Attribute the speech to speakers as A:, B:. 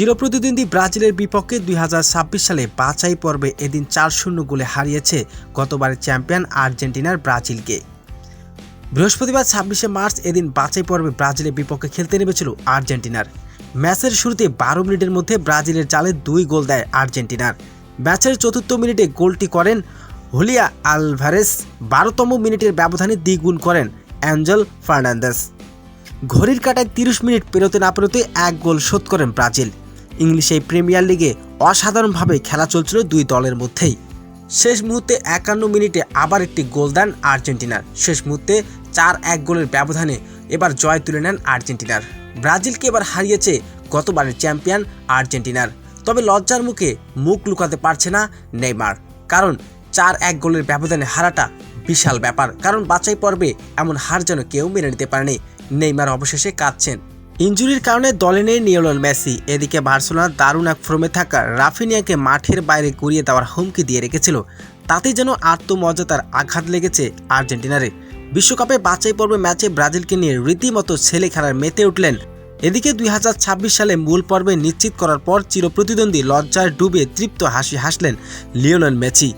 A: চিরপ্রতিদ্বন্দ্বী ব্রাজিলের বিপক্ষে দুই হাজার ছাব্বিশ সালে বাছাই পর্বে এদিন চার শূন্য গোলে হারিয়েছে গতবারের চ্যাম্পিয়ন আর্জেন্টিনার ব্রাজিলকে। বৃহস্পতিবার ছাব্বিশে মার্চ এদিন বাছাই পর্বে ব্রাজিলের বিপক্ষে খেলতে নেমেছিল আর্জেন্টিনার। ম্যাচের শুরুতে বারো মিনিটের মধ্যে ব্রাজিলের জালে দুই গোল দেয় আর্জেন্টিনার। ম্যাচের চতুর্থ মিনিটে গোলটি করেন হুলিয়া আলভারেস, বারোতম মিনিটের ব্যবধানে দ্বিগুণ করেন অ্যাঞ্জেল ফার্নান্দেস। ঘড়ির কাটায় তিরিশ মিনিট পেরোতে না পেরোতে এক গোল শোধ করেন ব্রাজিল। ইংলিশ প্রিমিয়ার লিগে অসাধারণভাবে খেলা চলছিল দুই দলের মধ্যেই। শেষ মুহূর্তে একান্ন মিনিটে আবার একটি গোল দেন আর্জেন্টিনার। শেষ মুহূর্তে চার এক গোলের ব্যবধানে এবার জয় তুলে নেন আর্জেন্টিনার। ব্রাজিলকে এবার হারিয়েছে গতবারের চ্যাম্পিয়ন আর্জেন্টিনার। তবে লজ্জার মুখে মুখ লুকাতে পারছে না নেইমার। কারণ চার এক গোলের ব্যবধানে হারাটা বিশাল ব্যাপার। কারণ বাছাই পর্বে এমন হার যেন কেউ মেনে নিতে পারেনি। নেইমার অবশেষে কাঁদছেন। ইঞ্জুরির কারণে দলে নেই নিওলন মেসি। এদিকে বার্সেলোনার দারুণ এক ফ্রমে থাকা রাফিনিয়াকে মাঠের বাইরে গড়িয়ে দেওয়ার হুমকি দিয়ে রেখেছিল। তাতে যেন আত্মমর্যাদার আঘাত লেগেছে আর্জেন্টিনারে। বিশ্বকাপে বাছাই পর্বে ম্যাচে ব্রাজিলকে নিয়ে রীতিমতো ছেলে খেলার মেতে উঠলেন। এদিকে দুই হাজার ছাব্বিশ সালে মূল পর্বে নিশ্চিত করার পর চিরপ্রতিদ্বন্দ্বী লজ্জায় ডুবে তৃপ্ত হাসি হাসলেন লিওনেল মেসি।